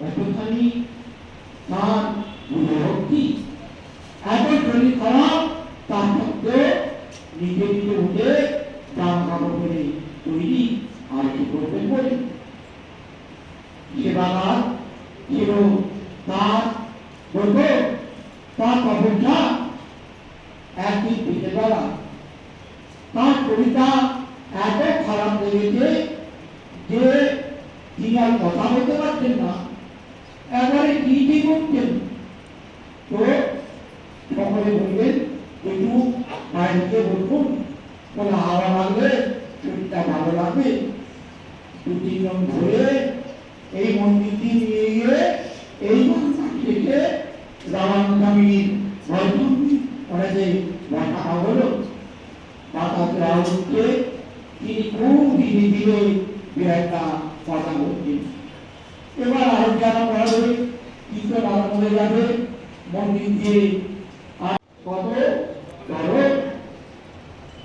কতখানি তার এত শরীর খারাপ তার সত্ত্বেও নিজে নিজে উঠে দাম কাপড় করে তৈরি, আর কি করবেন বলে। সেবাগার ছিল তার বলব তার প্রশংসা একদিন পিঠে বেলা তার কবিতা এত খারাপ লেগেছে যে তিনি আর কথা বলতে পারছেন না। এবারে কি করছেন তো সকলে বলবেন একটু বাইরে বলুন কোনো হাওয়া লাগবে শরীরটা ভালো লাগবে। দু তিনজন ধরে এই মন্দিরটি নিয়ে গিয়ে এই থেকে রামানন্দামিনীর বৈষ্ণবী ওনাকে দেখা হলো বাতাস হচ্ছে তিনি খুব ধীরে ধীরে বিরাটটা কথা বলছেন এবার আরও যারা হয়ে যাবে, মন্দির দিয়ে কত ধরো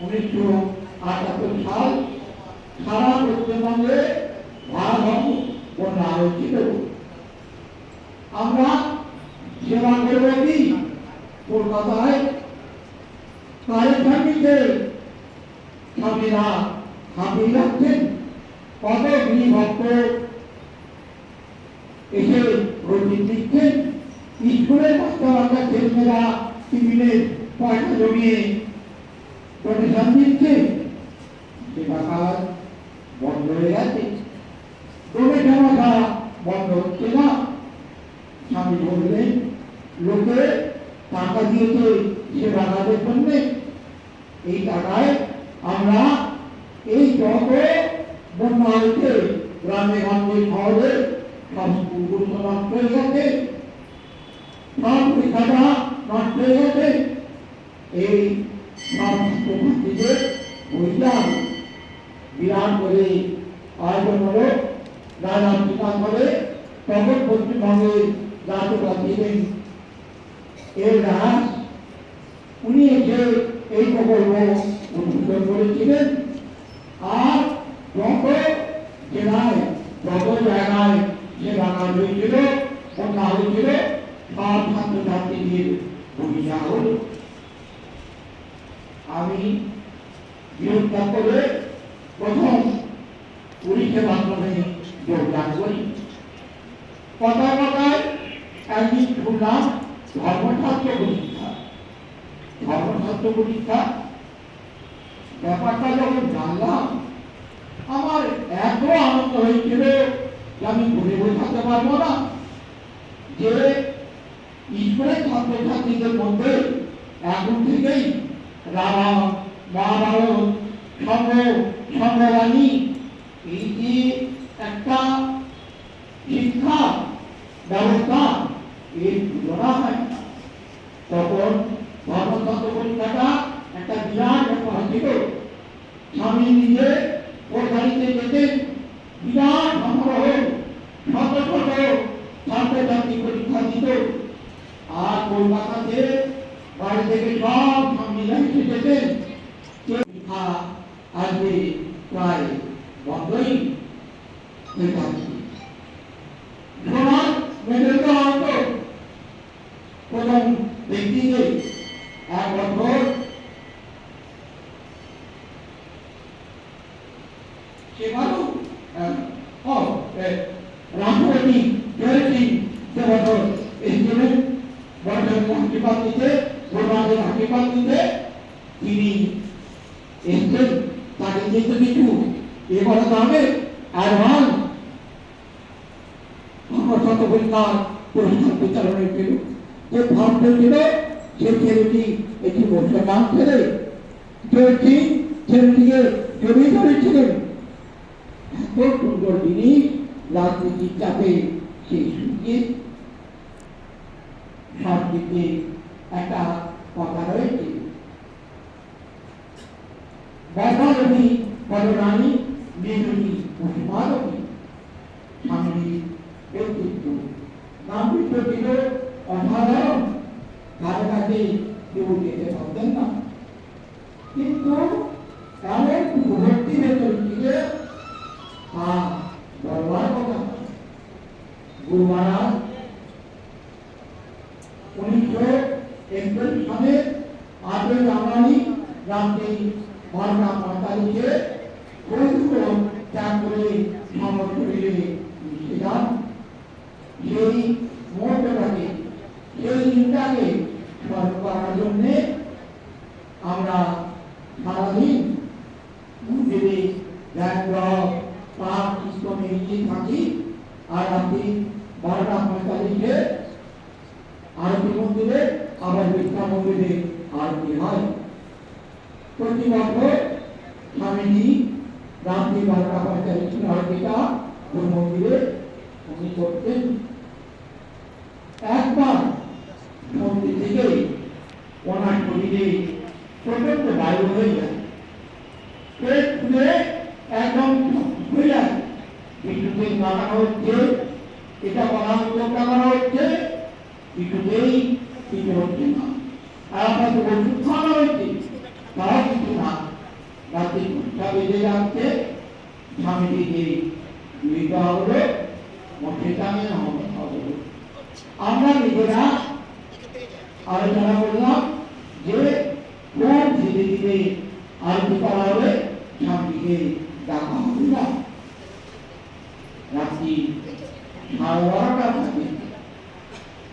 উনিশশো আটাত্তর সাল সারা পশ্চিমবঙ্গে ভারতবর্ষ বন্যা হয়েছিল আমরা সেবা করব কি কলকাতায় কারের ফ্যামিলিতে স্বামীরা হাঁপিয়ে যাচ্ছেন কত গৃহ ভক্ত এসে রোজিন দিচ্ছেন। বাচ্চা ছেলেমেয়েরা টিফিনের পয়সা জমিয়ে ডোনেশন দিচ্ছে। সেটা কাজ বন্ধ হয়ে গেছে। আসা বন্ধ হচ্ছে না? স্বামী বললেন, লোকে টাকা দিয়েছে সেবা কাজের জন্য এই টাকায় আমরা এই যত বন্যা হয়েছে। গ্রামে গঞ্জে শহরে সব স্কুলগুলো নষ্ট হয়ে গেছে। সব পরীক্ষাটা নষ্ট হয়ে গেছে এই ছাত্রছাত্রীদের বইলাম বিরাট করে আয়োজন হলো রাজা পিতা করে তখন পশ্চিমবঙ্গের রাজা দিলেন এর উনি এসে এই প্রকল্প উদ্বোধন করেছিলেন। আর যত জেলায় যত জায়গায় যে রান্না হয়েছিল বন্যা হয়েছিল। সব ছাত্রছাত্রীদের ভূমিকা হল আমি বিরোধিতা করে প্রথম পুলিশের মাধ্যমে যোগদান করি। কথায় একদিন শুনলাম, ধর্মশাস্ত্র পরীক্ষা ধর্মশাস্ত্র পরীক্ষা ব্যাপারটা যখন জানলাম, আমার এত আনন্দ হয়েছিল যে আমি ঘুরে বোঝাতে পারব না। যে ছাত্রছাত্রীদের মধ্যে এখন থেকেই রাম মহাভারত সঙ্গ সঙ্গবাণী এই যে একটা শিক্ষা ব্যবস্থা এর তুলনা হয় না তখন ধর্মতন্ত্র পরীক্ষাটা একটা বিরাট ব্যাপার ছিল স্বামী নিজে ওর বাড়িতে যেতেন বিরাট সমারোহ শত শত ছাত্রছাত্রী পরীক্ষা দিত আর কলকাতাতে বাড়ি থেকে সব স্বামীরা এসে যেতেন পরীক্ষা আজকে প্রায় বন্ধই হয়ে যাচ্ছে সমাজ মেডেল দেওয়া হতো প্রথম ব্যক্তিকে এক বছর সেবারও রাষ্ট্রপতি জয়সি যে বছর এসেছিলেন বর্ষের আশীর্বাদ দিতে ভোটবাদের আশীর্বাদ দিতে তিনি এসছেন, তাকে কিন্তু কিছু এ করাতে হবে অ্যাডভান্স ধর্মশত পরীক্ষার পুরস্কার বিতরণ হয়েছিল যে ফর্ম ছিল সে ছেলেটি একটি মুসলমান ছেলে ছেলেটি ছেলেটিকে জড়িয়ে ধরেছিলেন। এত সুন্দর জিনিস রাজনীতির চাপে সেই সুযোগে সব দিকে একটা কথা রয়েছে বর্ষারণী বড়রানী মেজনী উষ্মারণী স্বামীর ব্যক্তিত্ব গাম্ভীর্য ছিল অসাধারণ কাছে কাছে কেউ যেতে পারতেন না কিন্তু এমন ভর্তি ভেতর ছিল তা বলবার কথা নয়। গুরু মহারাজ উনিশশো একচল্লিশ সালে আটই জানুয়ারি রাত্রি বারোটা পঁয়তাল্লিশে ফরিদপুর ত্যাগ করে সমর্থনে মিশে যান সেই মুহূর্তটাকে সেই দিনটাকে স্মরণ করার জন্যে আমরা সারাদিন মন্দিরে ধ্যান পাঠ কীর্তনে নিয়ে থাকি, আর রাত্রি বারোটা পঁয়তাল্লিশে আরতি মন্দিরে, আবার বিদ্যা মন্দিরে আরতি হয়। প্রতি বছর স্বামীজি রাত্রি বারোটা পঁয়তাল্লিশ আরতিটা মন্দিরে উনি একবার মন্দির থেকে ওনার শরীরে প্রচণ্ড বায়ু হয়ে যায় পেট ফুলে একদম হয়ে যায় বিদ্যুতের লাগানো হচ্ছে, এটা বলা হচ্ছে লাগানো হচ্ছে? কিছুতেই কিছু হচ্ছে না। আর আপনাকে ওষুধ খাওয়ানো হচ্ছে তাও কিছু না। রাতে ঘুরটা বেজে যাচ্ছে। স্বামীজিকে মৃত হলো, মঠে টাঙে হবে। আমরা নিজেরা আলোচনা করলাম যে খুব ধীরে ধীরে করা হবে স্বামীকে ডাকা হবে না।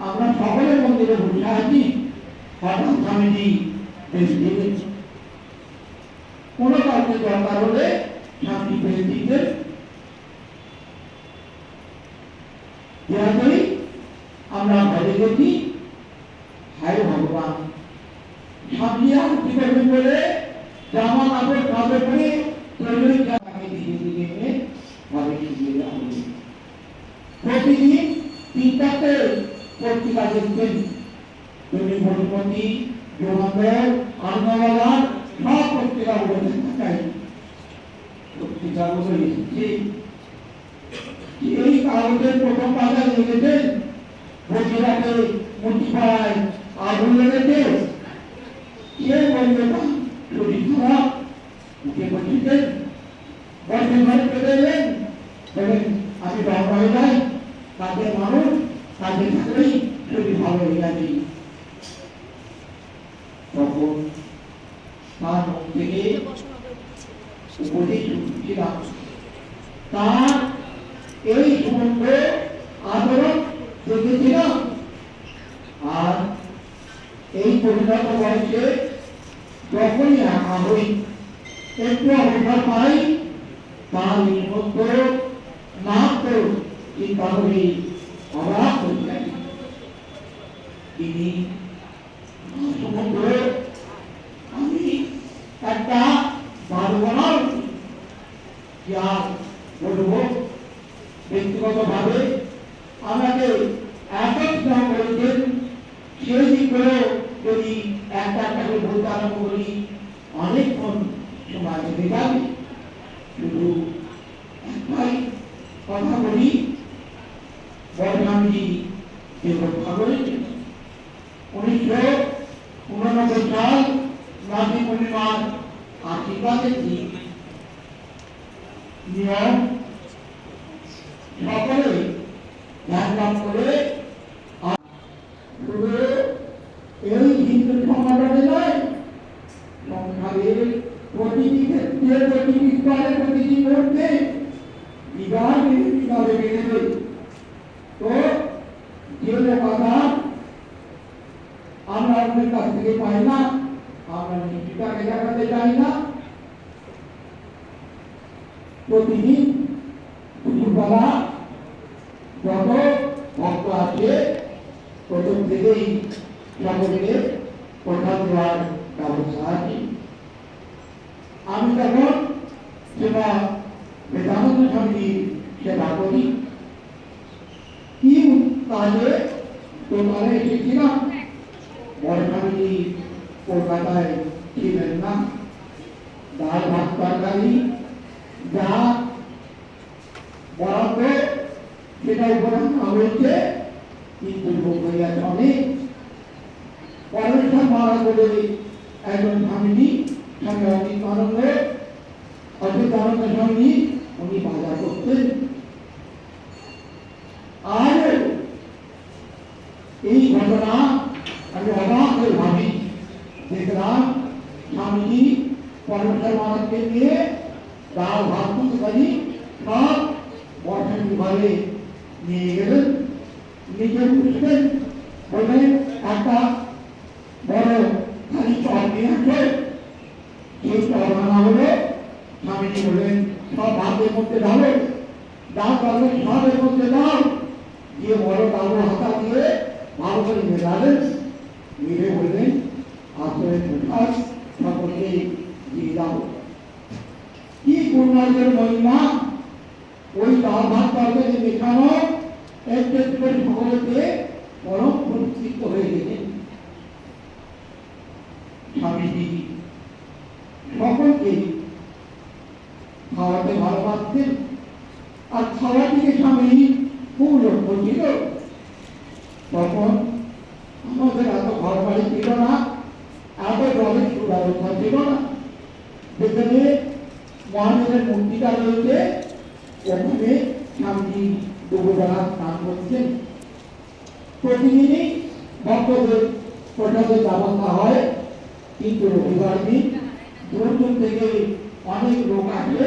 আমরা সকলের মন্দিরে বসে আছি। হঠাৎ স্বামীজি কোনো কাউকে দরকার হলে শান্তি বেশ দিতে আমরা ঘরে গেছি হায় ভগবান স্বামী আর কি করবেন বলে জামা কাপড় কাপড় করে তৈরি জামাকে ধীরে ধীরে এনে ঘরে ফিরিয়ে দেওয়া হলো। প্রতিদিন তিন চারটে দেখতেন তুমি মধুমতি যোগান্তর আনন্দবাজার সব পত্রিকা বলেছেন থাকাই পত্রিকাগুলো এসেছে এই কাগজের প্রথম পাতায় লিখেছেন বসিরাতে মুঠিপাড়ায় আগুন লেগেছে কে বলবে না শরীর খারাপ মুখে বসেছেন বসে ঘরে পেতে এলেন আমি হয়ে যাই কাজের মানুষ কাজে থাকলেই শরীর ভালো যাবে তখন তার থেকে উপদেশ ছিলাম তার এই সুমন্দ আচরণ দেখেছিলাম। আর এই পরিণত বয়সে যখনই একা হই একটু অবসর পাই, তার নির্বন্ধ না তো চিন্তা করি অবাক হয়ে যাই তিনি সমুদ্র আমি একটা বারো বানাও কি আর বলব ব্যক্তিগতভাবে আমাকে এত স্নেহ করেছেন সেই দিকগুলো যদি একটা একটা করে বলতে আরম্ভ করি অনেকক্ষণ সময় লেগে যাবে শুধু একটাই কথা বলি বর্ণামজি যে রক্ষা ক্ষেত্রে প্রতিটি স্তরে প্রতিটি মুহূর্তে বিবাহ কিভাবে বেড়েবে তো আমি তখন সেবা বেদান্ত স্বামীর সেবা করি। কি কাজে তোমার এসেছিলাম স্বামীজি কলকাতায় ছিলেন না। ডাল ভাত তরকারি যা বরাদ্দ সেটা উপরে হয়েছে, কিন্তু ভোগ হয়ে গেছে অনেক পরেশা মারা বলে একজন স্বামীজি স্বামী অমিত আনন্দ অজিত আনন্দ স্বামীজি উনি বাজার করতেন আর এই ঘটনা আমি অবাক হয়ে ভাবি দেখলাম স্বামীজি পরমেশ্বর মহারাজকে নিয়ে ডাল ভাত তরকারি সব বর্ষণ ঘরে নিয়ে গেলেন নিজে বুঝলেন বললেন একটা বড় খালি চল নিয়ে আসো চল আনা হলো স্বামীজি বললেন, সব বড় ডাবু হাতা দিয়ে করে মেলালেন মেরে বললেন, আসলে কোথায় সকলকে দিয়ে ওই ডাল ভাত তরকারি পরম পুরস্কৃত হয়ে গেলেন। স্বামীজি সকলকে খাওয়াতে ভালোবাসতেন আর দিকে স্বামী লক্ষ্য ছিল তখন আমাদের এত ঘর বাড়ি ছিল না, এত জলের সুব্যবস্থা ছিল না। যেখানে মহাদেবের মূর্তিটা রয়েছে, ওখানে স্বামীজি দুপুরবেলা স্নান করছেন। প্রতিদিনই ভক্তদের প্রসাদের ব্যবস্থা হয়, কিন্তু রবিবার দিন দূর দূর থেকে অনেক লোক আসে।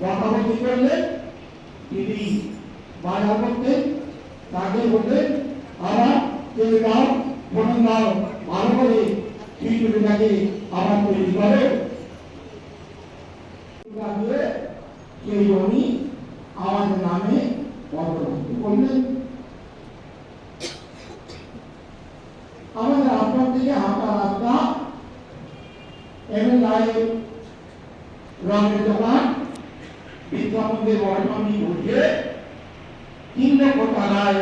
বকাবকি করলেন তিনি বাধা করতেন তাকে বললেন আবার তেল দাও ফোড়ন দাও। ভালো করে খিচুড়িটাকে আবার তৈরি করে। সেই জমি আমাদের নামে বন্দোবস্ত করলেন। আমাদের আপনার থেকে হাঁটা রাস্তা এমএলআই রঙের দোকান। বিদ্যামন্দির বর্তমানি বুঝে তিন লক্ষ টাকায়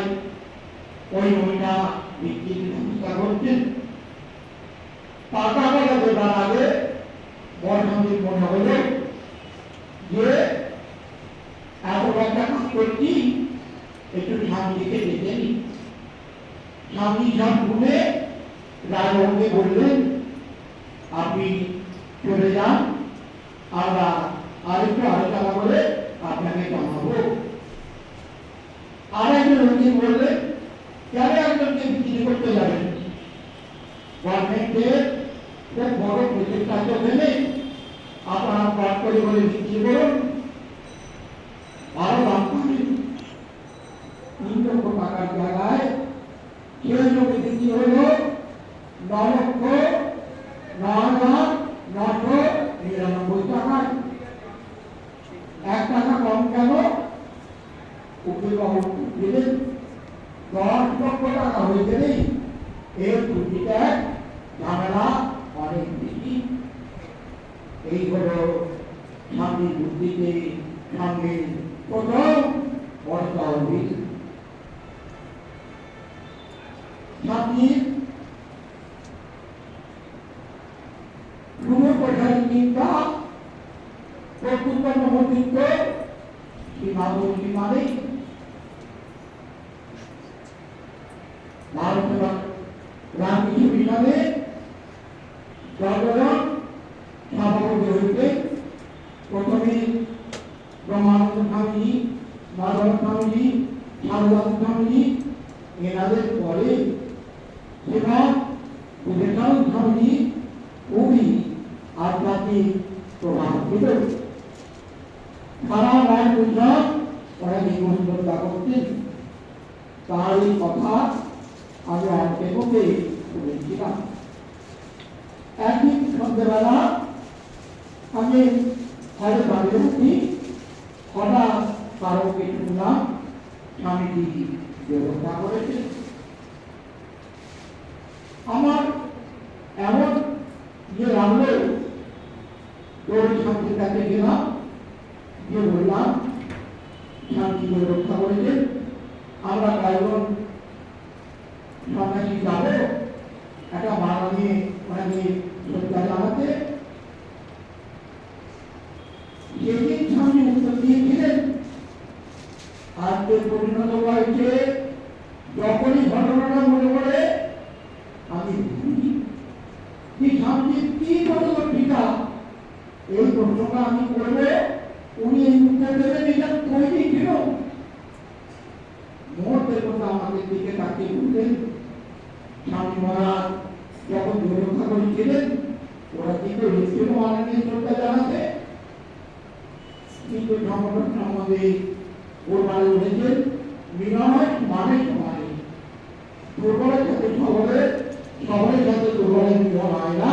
ওই জমিটা বিক্রির ব্যবস্থা করছেন? টাকা কথা দেবার আগে। বর্তমানির মনে হলো যে, এত একটা কাজ করছি, একটু স্বামীজিকে দেখে নি। স্বামী সব শুনে রাজবাবুকে বললেন, আপনি চলে যান, আমরা আরেকটু আলোচনা করে আপনাকে জানাব। আর একজন রোগী বললেন কেন একজনকে বিক্রি করতে যাবেন? গভর্নমেন্টের খুব বড় প্রচেষ্টা চলছে আপনারা পাঠ করে বলে বিক্রি করুন আরও দাম পাবেন তিন লক্ষ টাকার জায়গায় সেই জমি বিক্রি হলো ন লক্ষ ন হাজার নশো নিরানব্বই টাকায় এক টাকা কম কেন উকিলবাবু দিলেন দশ লক্ষ টাকা হয়ে গেলেই এর টুকিটা ঝামেলা অনেক বেশি এই হলো স্বামী বুদ্ধিতে স্বামীর প্রথম বর্ষা অভিযোগ স্বামীর গুরু প্রধান চিন্তা প্রত্যুত্তম মন্ত্রিত্ব সীমাবল সীমানে ভারতের রাজনীতি মিশনে জগরণ সভাপতি হইতে প্রথমে ব্রহ্মানন্দ স্বামীজি মাধব স্বামীজি সারদাস স্বামীজি এনাদের পরে সেবা বিবেকানন্দ স্বামীজি খুবই আধ্যাত্মিক প্রভাব ছিল সারা রায় গুজরাট ওরা করতেন তার এই কথা আমি অনেকের মধ্যে শুনেছিলাম একদিন সন্ধ্যেবেলা আমি ঘরে দাঁড়িয়ে উঠি, হঠাৎ কারোকে শুনলাম, স্বামীজি ব্যবস্থা করেছে। আমার এমন দৌড়ি স্বামীর কাছে গেলাম যে বললাম স্বামীজি রক্ষা করেছেন আমরা কয়েকজন সন্ন্যাসী যাব একটা বাংলা নিয়ে ওনাকে শ্রদ্ধা জানাতে। যেদিন স্বামী উত্তর দিয়েছিলেন আজকে পরিণত হয়েছে যখনই ঘটনাটা মনে পড়ে আমি ভাবি, যে কি করল পিতা এই প্রশ্নটা আমি করব উনি এই উত্তর দেবেন এটা তৈরি ছিল মুহূর্তের কথা আমাদের দিকে তাকিয়ে বললেন, স্বামী মহারাজ যখন দুরক্ষা করেছিলেন, ওরা কিন্তু রেস্টের মাননীয় শ্রদ্ধা জানাতে? কিন্তু সংগঠন আমাদের মানে উঠেছেন বিনয় মানে সমানে দুর্বলের সাথে সবলের সবলের সাথে দুর্বলের বিবাহ হয় না।